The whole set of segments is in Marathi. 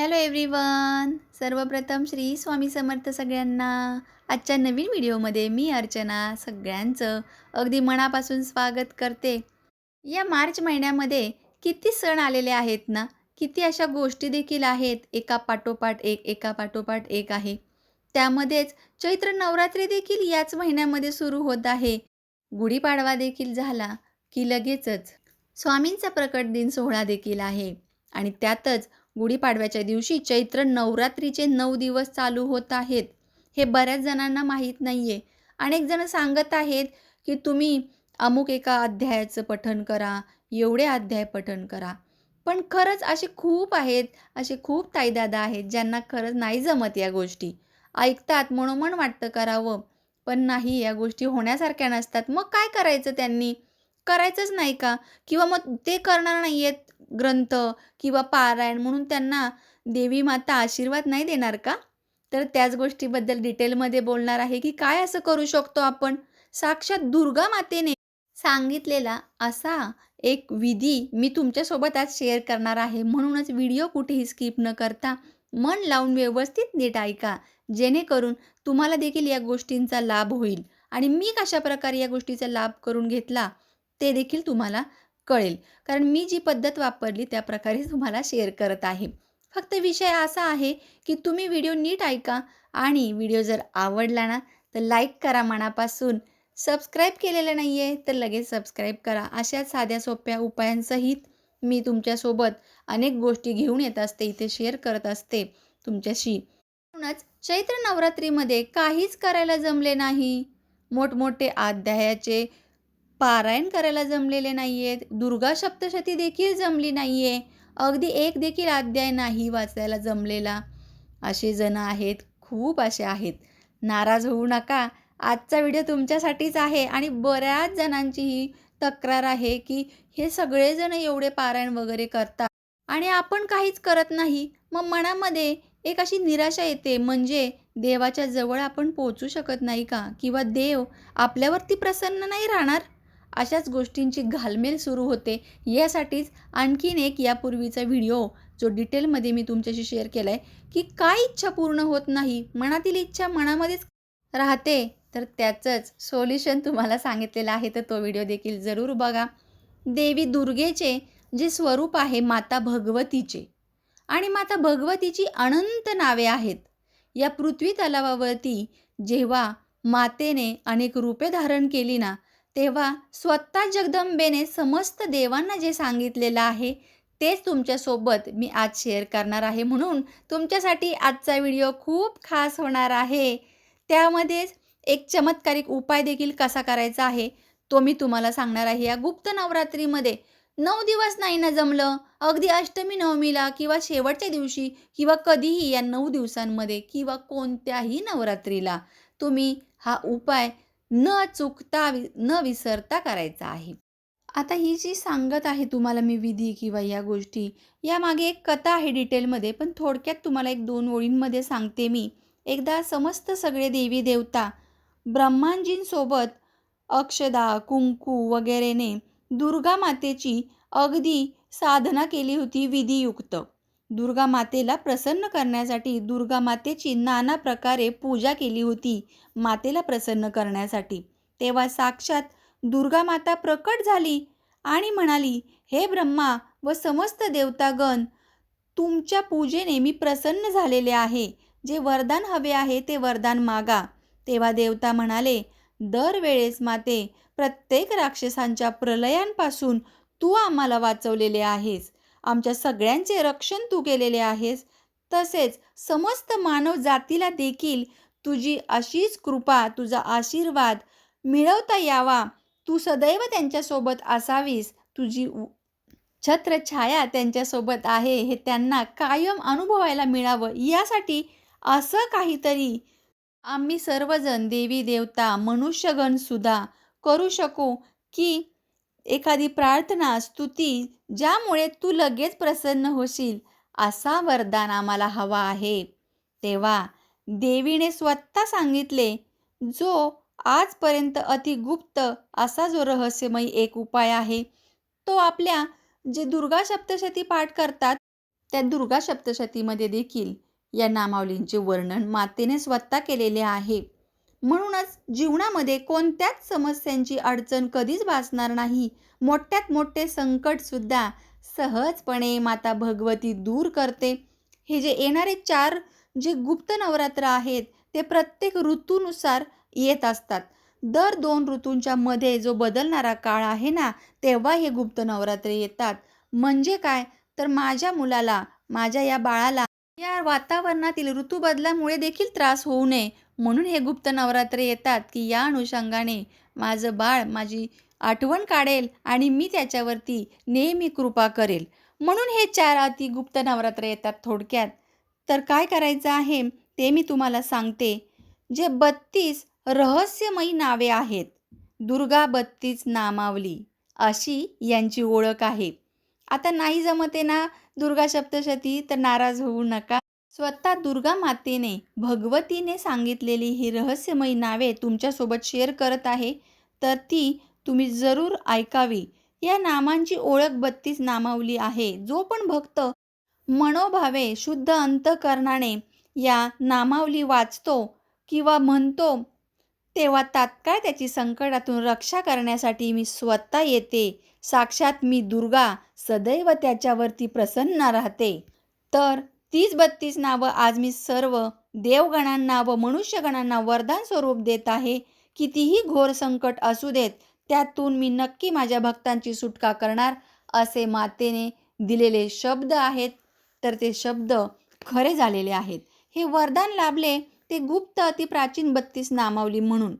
हॅलो एव्हरीवन सर्वप्रथम श्री स्वामी समर्थ सगळ्यांना आजच्या नवीन व्हिडिओमध्ये मी अर्चना सगळ्यांचं अगदी मनापासून स्वागत करते. या मार्च महिन्यामध्ये किती सण आलेले आहेत ना? किती अशा गोष्टी देखील आहेत. एका पाठोपाठ एक एका पाठोपाठ एक आहे. त्यामध्येच चैत्र नवरात्री देखील याच महिन्यामध्ये सुरू होत आहे. गुढीपाडवा देखील झाला की लगेचच. स्वामींचा प्रकट दिन सोहळा देखील आहे. आणि त्यातच गुढीपाडव्याच्या दिवशी चैत्र नवरात्रीचे नऊ दिवस चालू होत आहेत. हे बऱ्याच जणांना माहीत नाही आहे अनेक जण सांगत आहेत की तुम्ही अमुक एका अध्यायाचं पठण करा एवढे अध्याय पठण करा. पण खरंच असे खूप आहेत असे खूप ताईदादा आहेत ज्यांना खरंच नाही जमत या गोष्टी. ऐकतात मनोमन वाटतं करावं पण नाही या गोष्टी होण्यासारख्या नसतात. मग काय करायचं त्यांनी? करायचंच नाही का? किंवा मग ते करणार नाही आहेत ग्रंथ किंवा पारायण म्हणून त्यांना देवी माता आशीर्वाद नाही देणार का? तर त्याच गोष्टीबद्दल डिटेलमध्ये बोलणार आहे की काय असं करू शकतो आपण? साक्षात दुर्गा मातेने सांगितलेला असा एक विधी मी तुमच्यासोबत आज शेअर करणार आहे. म्हणूनच व्हिडिओ कुठेही स्किप न करता मन लावून व्यवस्थित नीट ऐका. जेणेकरून तुम्हाला देखील या गोष्टींचा लाभ होईल. आणि मी कशा प्रकारे या गोष्टीचा लाभ करून घेतला ते देखील तुम्हाला कळेल. कारण मी जी पद्धत वापरली त्या प्रकारे तुम्हाला शेअर करत आहे. फक्त विषय असा आहे की तुम्ही व्हिडिओ नीट ऐका आणि व्हिडिओ जर आवडला ना तर लाईक करा मनापासून. सबस्क्राईब केलेलं नाही आहे तर लगेच सबस्क्राईब करा. अशा साध्या सोप्या उपायांसहित मी तुमच्यासोबत अनेक गोष्टी घेऊन येत असते इथे शेअर करत असते तुमच्याशी. म्हणूनच चैत्र नवरात्रीमध्ये काहीच करायला जमले नाही. मोठमोठे अध्यायाचे पारायण करायला जमलेले नाही आहेत दुर्गा सप्तशती देखील जमली नाही आहे अगदी एक देखील अध्याय नाही वाचायला जमलेला. असे जण आहेत खूप असे आहेत. नाराज होऊ नका. आजचा व्हिडिओ तुमच्यासाठीच आहे आणि बऱ्याच जणांची ही तक्रार आहे की हे सगळेजण एवढे पारायण वगैरे करतात आणि आपण काहीच करत नाही. मग मनामध्ये एक अशी निराशा येते म्हणजे देवाच्या जवळ आपण पोचू शकत नाही का? किंवा देव आपल्यावरती प्रसन्न नाही राहणार? अशाच गोष्टींची घालमेल सुरू होते. यासाठीच आणखीन एक यापूर्वीचा व्हिडिओ जो डिटेलमध्ये मी तुमच्याशी शेअर केला आहे की काय इच्छा पूर्ण होत नाही मनातील इच्छा मनामध्येच राहते तर त्याचंच सोल्युशन तुम्हाला सांगितलेलं आहे तर तो व्हिडिओ देखील जरूर बघा. देवी दुर्गेचे जे स्वरूप आहे माता भगवतीचे. आणि माता भगवतीची अनंत नावे आहेत. या पृथ्वी तलावावरती जेव्हा मातेने अनेक रूपे धारण केली ना तेव्हा स्वतः जगदंबेने समस्त देवांना जे सांगितलेलं आहे तेच तुमच्यासोबत मी आज शेअर करणार आहे. म्हणून तुमच्यासाठी आजचा व्हिडिओ खूप खास होणार आहे. त्यामध्येच एक चमत्कारिक उपाय देखील कसा करायचा आहे तो मी तुम्हाला सांगणार आहे. या गुप्त नवरात्रीमध्ये नऊ दिवस नाही ना जमलं? अगदी अष्टमी नवमीला किंवा शेवटच्या दिवशी किंवा कधीही या नऊ दिवसांमध्ये किंवा कोणत्याही नवरात्रीला तुम्ही हा उपाय न चुकता वि न विसरता करायचा आहे. आता ही जी सांगत आहे तुम्हाला मी विधी किंवा या गोष्टी यामागे एक कथा आहे डिटेलमध्ये पण थोडक्यात तुम्हाला एक दोन ओळींमध्ये सांगते मी. एकदा समस्त सगळे देवी देवता ब्रह्मांजींसोबत अक्षदा कुंकू वगैरेने दुर्गा मातेची अगदी साधना केली होती विधियुक्त. दुर्गा मातेला प्रसन्न करण्यासाठी दुर्गा मातेची नाना प्रकारे पूजा केली होती मातेला प्रसन्न करण्यासाठी. तेव्हा साक्षात दुर्गा माता प्रकट झाली आणि म्हणाली हे ब्रह्मा व समस्त देवतागण तुमच्या पूजेने मी प्रसन्न झालेले आहे. जे वरदान हवे आहे ते वरदान मागा. तेव्हा देवता म्हणाले दरवेळेस माते प्रत्येक राक्षसांच्या प्रलयांपासून तू आम्हाला वाचवलेले आहेस. आमच्या सगळ्यांचे रक्षण तू केलेले आहेस. तसेच समस्त मानव जातीला देखील तुझी अशीच कृपा तुझा आशीर्वाद मिळवता यावा. तू सदैव त्यांच्यासोबत असावीस. तुझी छत्रछाया त्यांच्यासोबत आहे हे त्यांना कायम अनुभवायला मिळावं. यासाठी असं काहीतरी आम्ही सर्वजण देवी देवता मनुष्यगणसुद्धा करू शकू की एखादी प्रार्थना स्तुती ज्यामुळे तू लगेच प्रसन्न होशील असा वरदान आम्हाला हवा आहे. तेव्हा देवीने स्वतः सांगितले जो आजपर्यंत अतिगुप्त असा जो रहस्यमयी एक उपाय आहे तो आपल्या जे दुर्गा सप्तशती पाठ करतात त्या दुर्गा सप्तशतीमध्ये देखील या नामावलींचे वर्णन मातेने स्वतः केलेले आहे. म्हणूनच जीवनामध्ये कोणत्याच समस्यांची अडचण कधीच भासणार नाही. मोठ्यात मोठे संकटसुद्धा सहजपणे माता भगवती दूर करते. हे जे येणारे चार जे गुप्त नवरात्र आहेत ते प्रत्येक ऋतूनुसार येत असतात. दर दोन ऋतूंच्या मध्ये जो बदलणारा काळ आहे ना तेव्हा हे गुप्त नवरात्रे येतात. म्हणजे काय? तर माझ्या मुलाला माझ्या या बाळाला या वातावरणातील ऋतू बदलामुळे देखील त्रास होऊ नये. म्हणून हे गुप्त नवरात्रे येतात की या अनुषंगाने माझं बाळ माझी आठवण काढेल आणि मी त्याच्यावरती नेहमी कृपा करेल. म्हणून हे चार अति गुप्त नवरात्र येतात थोडक्यात. तर काय करायचं आहे ते मी तुम्हाला सांगते. जे बत्तीस रहस्यमयी नावे आहेत. दुर्गा बत्तीस नामावली अशी यांची ओळख आहे. आता नाही जमते ना दुर्गा सप्तशती तर नाराज होऊ नका. स्वतः दुर्गा मातेने भगवतीने सांगितलेली ही रहस्यमयी नावे तुमच्यासोबत शेअर करत आहे तर ती तुम्ही जरूर ऐकावी. या नामांची ओळख बत्तीस नामावली आहे. जो पण भक्त मनोभावे शुद्ध अंतकरणाने या नामावली वाचतो किंवा म्हणतो तेव्हा तात्काळ त्याची संकटातून रक्षा करण्यासाठी मी स्वतः येते. साक्षात मी दुर्गा सदैव त्याच्यावरती प्रसन्न राहते. तर तीच बत्तीस नावं आज मी सर्व देवगणांना व मनुष्यगणांना वरदान स्वरूप देत आहे. कितीही घोर संकट असू देत त्यातून मी नक्की माझ्या भक्तांची सुटका करणार असे मातेने दिलेले शब्द आहेत. तर ते शब्द खरे झालेले आहेत. हे वरदान लाभले ते गुप्त अति प्राचीन बत्तीस नामावली म्हणून.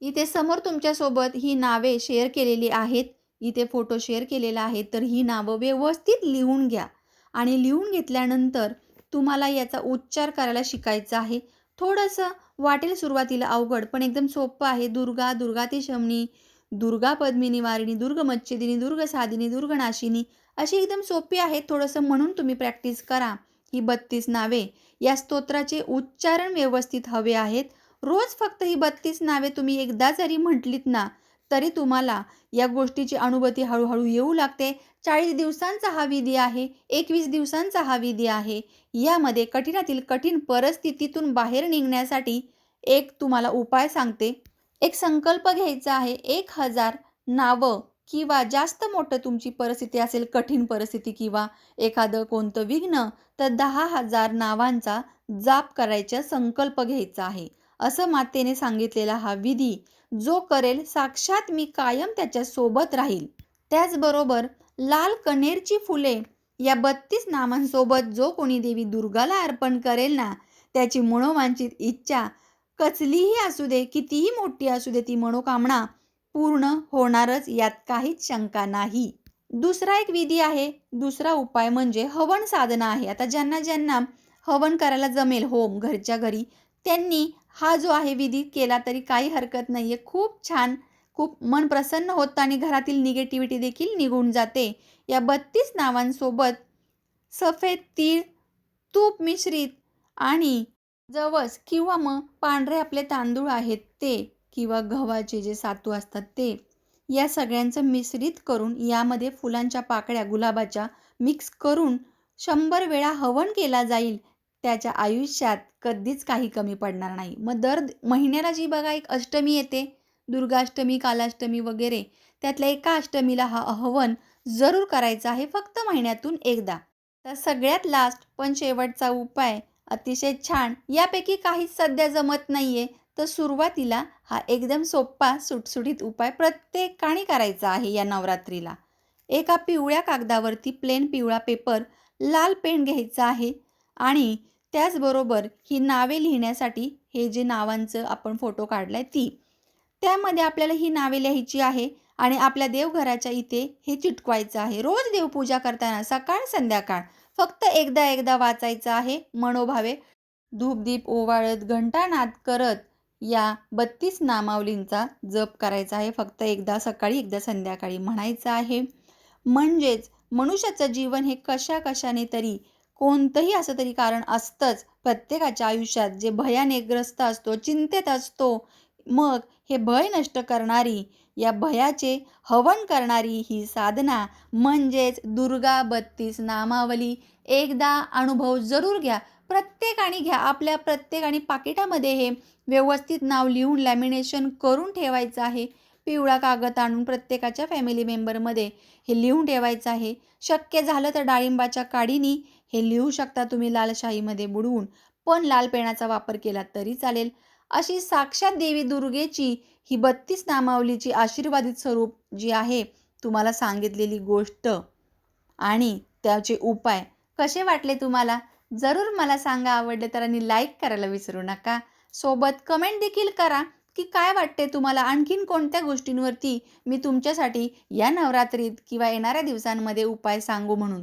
इथे समोर तुमच्यासोबत ही नावे शेअर केलेली आहेत. इथे फोटो शेअर केलेला आहे तर ही नावं व्यवस्थित लिहून घ्या. आणि लिहून घेतल्यानंतर तुम्हाला याचा उच्चार करायला शिकायचा आहे. थोडंसं वाटेल सुरुवातीला अवघड पण एकदम सोपं आहे. दुर्गा दुर्गा ती शमनी दुर्गा पद्मिनी वारिणी दुर्ग मच्छिदिनी दुर्ग साधिनी दुर्गनाशिनी अशी एकदम सोपी आहेत. थोडंसं म्हणून तुम्ही प्रॅक्टिस करा. ही बत्तीस नावे या स्तोत्राचे उच्चारण व्यवस्थित हवे आहेत. रोज फक्त ही बत्तीस नावे तुम्ही एकदा जरी म्हटलीत ना तरी तुम्हाला या गोष्टीची अनुभूती हळूहळू येऊ लागते. चाळीस दिवसांचा हा विधी आहे एकवीस दिवसांचा हा विधी आहे. यामध्ये कठीणातील कठीण परिस्थितीतून बाहेर निघण्यासाठी एक तुम्हाला उपाय सांगते. एक संकल्प घ्यायचा आहे एक हजार नावं किंवा जास्त मोठं तुमची परिस्थिती असेल कठीण परिस्थिती किंवा एखादं कोणतं विघ्न तर दहा हजार नावांचा जाप करायचा संकल्प घ्यायचा आहे. असं मातेने सांगितलेला हा विधी जो करेल साक्षात मी कायम त्याच्या सोबत राहील. त्याचबरोबर लाल कनेरची फुले या बत्तीस नामांसोबत जो कोणी देवी दुर्गाला अर्पण करेल ना त्याची मनोवांचित इच्छा कसलीही असू दे कितीही मोठी असू दे ती मनोकामना पूर्ण होणारच यात काहीच शंका नाही. दुसरा एक विधी आहे दुसरा उपाय म्हणजे हवन साधना आहे. आता ज्यांना ज्यांना हवन करायला जमेल होम घरच्या घरी त्यांनी हा जो आहे विधी केला तरी काही हरकत नाही आहे खूप छान खूप मन प्रसन्न होतं आणि घरातील निगेटिव्हिटी देखील निघून जाते. या बत्तीस नावांसोबत सफेद तीळ तूप मिश्रित आणि जवस किंवा मग पांढरे आपले तांदूळ आहेत ते किंवा गव्हाचे जे सातू असतात ते या सगळ्यांचं मिश्रित करून यामध्ये फुलांच्या पाकळ्या गुलाबाच्या मिक्स करून शंभर वेळा हवन केला जाईल. त्याच्या आयुष्यात कधीच काही कमी पडणार नाही. मग दर महिन्याला जी बघा एक अष्टमी येते दुर्गाष्टमी कालाष्टमी वगैरे त्यातल्या एका अष्टमीला हा हवन जरूर करायचा आहे फक्त महिन्यातून एकदा. तर सगळ्यात लास्ट पण शेवटचा उपाय अतिशय छान यापैकी काहीच सध्या जमत नाही आहे तर सुरुवातीला हा एकदम सोप्पा सुटसुटीत उपाय प्रत्येकाने करायचा आहे या नवरात्रीला. एका पिवळ्या कागदावरती प्लेन पिवळा पेपर लाल पेन घ्यायचा आहे आणि त्याचबरोबर ही नावे लिहिण्यासाठी हे जे नावांचं आपण फोटो काढला आहे ती. त्यामध्ये आपल्याला ही नावे लिहायची आहे आणि आपल्या देवघराच्या इथे हे चिटकवायचं आहे. रोज देवपूजा करताना सकाळ संध्याकाळ फक्त एकदा एकदा वाचायचं आहे. मनोभावे धूपदीप ओवाळत घंटानाद करत या बत्तीस नामावलींचा जप करायचा आहे. फक्त एकदा सकाळी एकदा संध्याकाळी म्हणायचं आहे. म्हणजेच मनुष्याचं जीवन हे कशा कशाने तरी कोणतंही असं तरी कारण असतंच. प्रत्येकाच्या आयुष्यात जे भयाने ग्रस्त असतो चिंतेत असतो मग हे भय नष्ट करणारी या भयाचे हवन करणारी ही साधना म्हणजेच दुर्गा बत्तीस नामावली. एकदा अनुभव जरूर घ्या. प्रत्येकाने घ्या. आपल्या प्रत्येकाने पाकिटामध्ये हे व्यवस्थित नाव लिहून लॅमिनेशन करून ठेवायचं आहे. पिवळा कागद आणून प्रत्येकाच्या फॅमिली मेंबरमध्ये हे लिहून ठेवायचं आहे. शक्य झालं तर डाळिंबाच्या काडीनी हे लिहू शकता तुम्ही लालशाहीमध्ये बुडवून पण लाल पेनाचा वापर केला तरी चालेल. अशी साक्षात देवी दुर्गेची ही बत्तीस नामावलीची आशीर्वादित स्वरूप जी आहे तुम्हाला सांगितलेली गोष्ट आणि त्याचे उपाय कसे वाटले तुम्हाला? जरूर मला सांगा. आवडले तर आणि लाईक करायला विसरू नका. सोबत कमेंट देखील करा की काय वाटते तुम्हाला? आणखीन कोणत्या गोष्टींवरती मी तुमच्यासाठी या नवरात्रीत किंवा येणाऱ्या दिवसांमध्ये उपाय सांगू म्हणून?